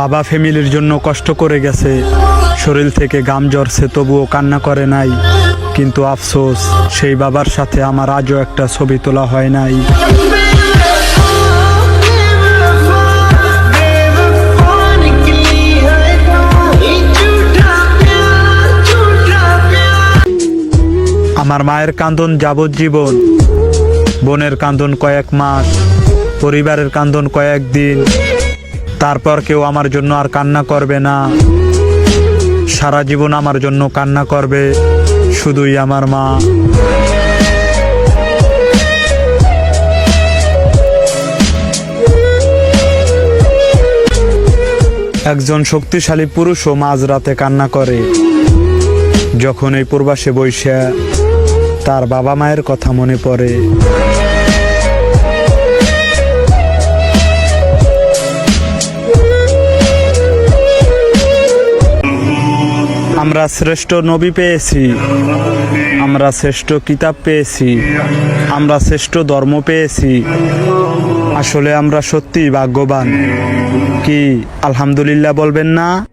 বাবা ফ্যামিলির জন্য কষ্ট করে গেছে। শরীর থেকে গাম জ্বরছে তবুও কান্না করে নাই। কিন্তু আফসোস, সেই বাবার সাথে আমার আজও একটা ছবি তোলা হয় নাই। আমার মায়ের কান্দন যাবজ্জীবন, বোনের কান্দন কয়েক মাস, পরিবারের কান্দন কয়েক দিন। তারপর কেউ আমার জন্য আর কান্না করবে না। সারা জীবন আমার জন্য কান্না করবে, শুধুই আমার মা। একজন শক্তিশালী পুরুষও মাঝরাতে কান্না করে। যখন এই পূর্বাসে বৈশা তার বাবা মায়ের কথা মনে পড়ে। আমরা শ্রেষ্ঠ নবী পেয়েছি। আমরা শ্রেষ্ঠ কিতাব পেয়েছি। আমরা শ্রেষ্ঠ ধর্ম পেয়েছি। আসলে আমরা সত্যি ভাগ্যবান। কি, আলহামদুলিল্লাহ বলবেন না?